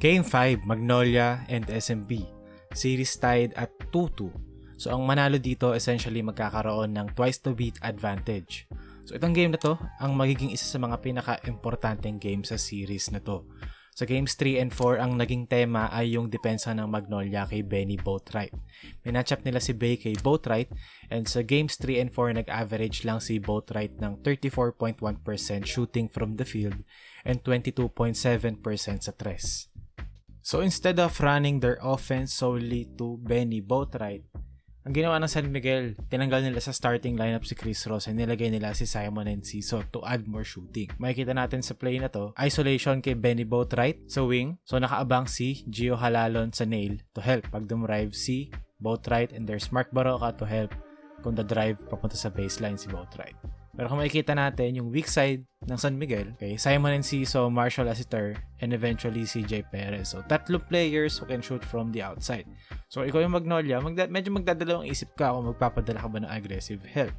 Game 5, Magnolia and SMB. Series tied at 2-2. So ang manalo dito essentially magkakaroon ng twice to beat advantage. So itong game na to ang magiging isa sa mga pinaka-importanteng game sa series na to. Sa games 3 and 4, ang naging tema ay yung depensa ng Magnolia kay Benny Boatwright. Minatchap nila si Bay kay Boatwright and sa games 3 and 4, nag-average lang si Boatwright ng 34.1% shooting from the field and 22.7% sa tres. So instead of running their offense solely to Benny Boatwright, ang ginawa ng San Miguel, tinanggal nila sa starting lineup si Chris Ross and nilagay nila si Simon Enciso to add more shooting. Makikita natin sa play na to, isolation kay Benny Boatwright sa wing. So nakaabang si Gio Halalon sa nail to help pag dumrive si Boatwright and there's Mark Baroka to help kung the drive papunta sa baseline si Boatwright. Pero kung makikita natin yung weak side ng San Miguel, okay, Simon Enciso, Marshall Asiter, and eventually CJ Perez. So, tatlong players who can shoot from the outside. So, ikaw yung Magnolia, magda- medyo magdadalawang isip ka kung magpapadala ka ba ng aggressive help.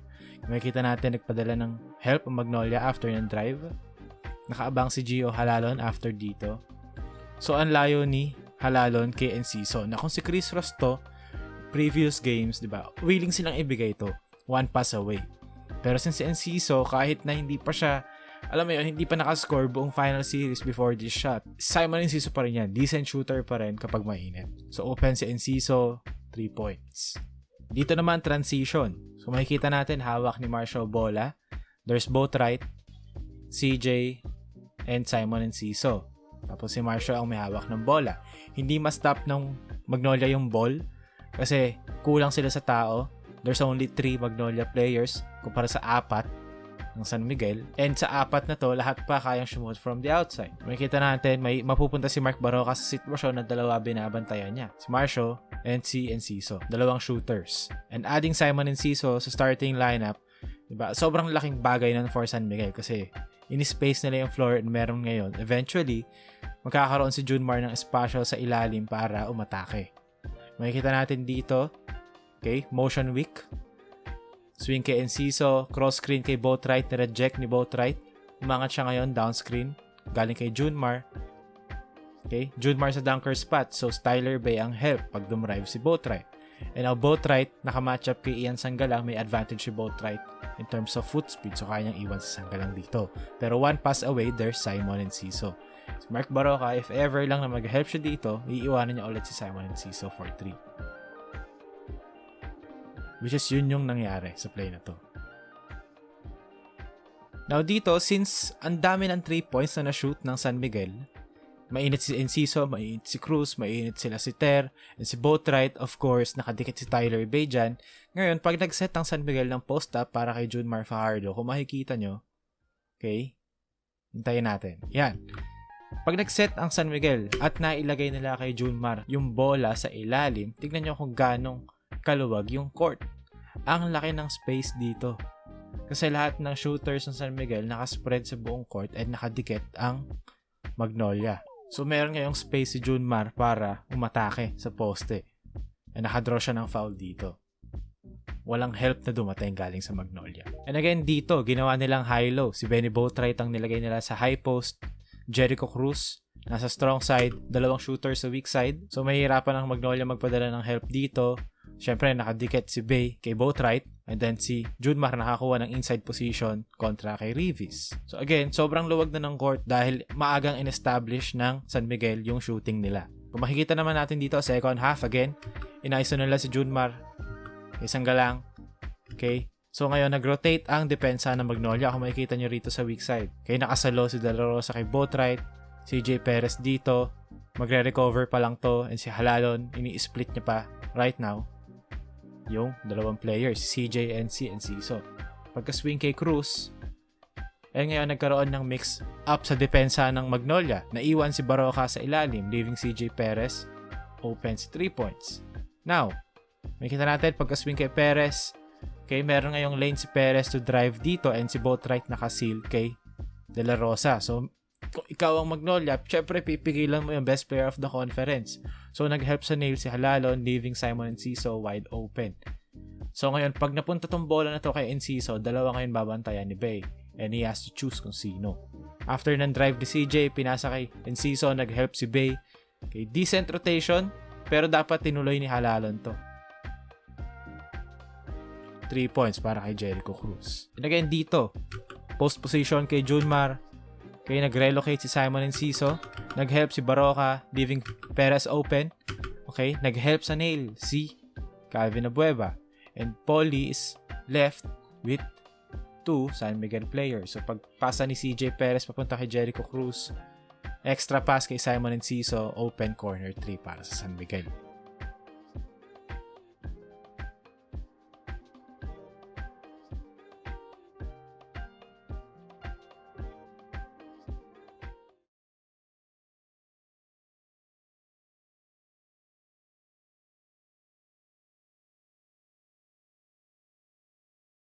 Makikita natin, nagpadala ng help ang Magnolia after ng drive. Nakaabang si Gio Halalon after dito. So, ang layo ni Halalon kay Enciso na kung si Chris Ross to, previous games, di ba, willing silang ibigay to. One pass away. Pero since si Enciso, kahit na hindi pa siya, alam mo yun, hindi pa nakascore buong final series before this shot, Simon Enciso pa rin yan. Decent shooter pa rin kapag mainit. So open si Enciso, 3 points. Dito naman, transition. So makikita natin, hawak ni Marshall bola. There's both right, CJ, and Simon Enciso. Tapos si Marshall ang may hawak ng bola. Hindi ma-stop ng Magnolia yung ball kasi kulang sila sa tao there's only 3 Magnolia players kumpara sa apat ng San Miguel. And sa apat na to, lahat pa kayang shoot from the outside. Makikita natin, may mapupunta si Mark Baroka sa sitwasyon na dalawa binabantayan niya. Si Marshall and si Enciso. Dalawang shooters. And adding Simon Enciso sa starting lineup, diba, sobrang laking bagay nun for San Miguel kasi in-space nila yung floor and meron ngayon. Eventually, magkakaroon si Junmar ng espasyo sa ilalim para umatake. Makikita natin dito, Okay, motion weak. Swing kay Enciso, cross screen kay Boatwright, na-reject ni Boatwright. Umangat siya ngayon, down screen. Galing kay Junmar. Okay, Junmar sa dunker spot. So, Styler Bay ang help pag dumrive si Boatwright. And now, Boatwright, nakamatch up kay Ian Sanggalang. May advantage si Boatwright in terms of foot speed. So, kaya niyang iwan si Sanggalang dito. Pero one pass away, there's Simon Enciso. Si Mark Baroka, if ever lang na mag-help siya dito, iiwanan niya ulit si Simon Enciso for 3. Which is yun yung nangyari sa play na to. Now dito, since ang dami ng 3 points na na-shoot ng San Miguel, mainit si Enciso, mainit si Cruz, mainit sila si Ter, and si Boatwright, of course, nakadikit si Tyler Bay. Ngayon, pag nag-set ang San Miguel ng post-up para kay Junmar Fajardo, kung makikita nyo, okay, hintayin natin. Yan. Pag nag-set ang San Miguel at nailagay nila kay Junmar yung bola sa ilalim, tignan nyo kung ganong kaluwag yung court. Ang laki ng space dito. Kasi lahat ng shooters ng San Miguel nakaspread sa buong court at nakadikit ang Magnolia. So meron ngayong space si Junmar para umatake sa poste. And nakadraw siya ng foul dito. Walang help na dumating galing sa Magnolia. And again dito, ginawa nilang high-low. Si Benny Boatwright ang nilagay nila sa high post. Jericho Cruz nasa strong side, dalawang shooters sa weak side. So mahirapan ang Magnolia magpadala ng help dito. Siyempre, nakadikit si Bay kay Boatwright and then si Junmar nakakuha ng inside position kontra kay Revis. So again, sobrang luwag na ng court dahil maagang in-establish ng San Miguel yung shooting nila. Kung makikita naman natin dito second half again, inaiso nila si Junmar isang galang. Okay? So ngayon, nag-rotate ang depensa ng Magnolia kung makikita nyo rito sa weak side. Okay, nakasalo si De La Rosa kay Boatwright, CJ Perez dito, magre-recover pa lang to, and si Halalon, ini-split niya pa right now yung dalawang players, CJ and si Enciso. Pagka-swing kay Cruz, eh ngayon nagkaroon ng mix up sa depensa ng Magnolia. Naiwan si Baroka sa ilalim, leaving CJ Perez open si 3 points. Now, makita natin pagka-swing kay Perez, okay, meron ngayong lane si Perez to drive dito and si Boatwright nakasil kay De La Rosa. So, kung ikaw ang Magnolia, syempre pipigilan mo yung best player of the conference. So, nag-help sa nail si Halalon, leaving Simon Enciso wide open. So, ngayon, pag napunta tong bola na to kay Enciso, dalawa ngayon babantayan ni Bay. And he has to choose kung sino. After ng drive ni CJ, pinasa kay Enciso, nag-help si Bay. Okay, decent rotation, pero dapat tinuloy ni Halalon to. 3 points para kay Jericho Cruz. And again, dito, post position kay Junmar, kaya nag-relocate si Simon Enciso, nag-help si Baroka, leaving Perez open. Okay, nag-help sa nail si Calvin Abueva. And Polly is left with two San Miguel players. So pagpasa ni CJ Perez papunta kay Jericho Cruz, extra pass kay Simon Enciso, open corner 3 para sa San Miguel.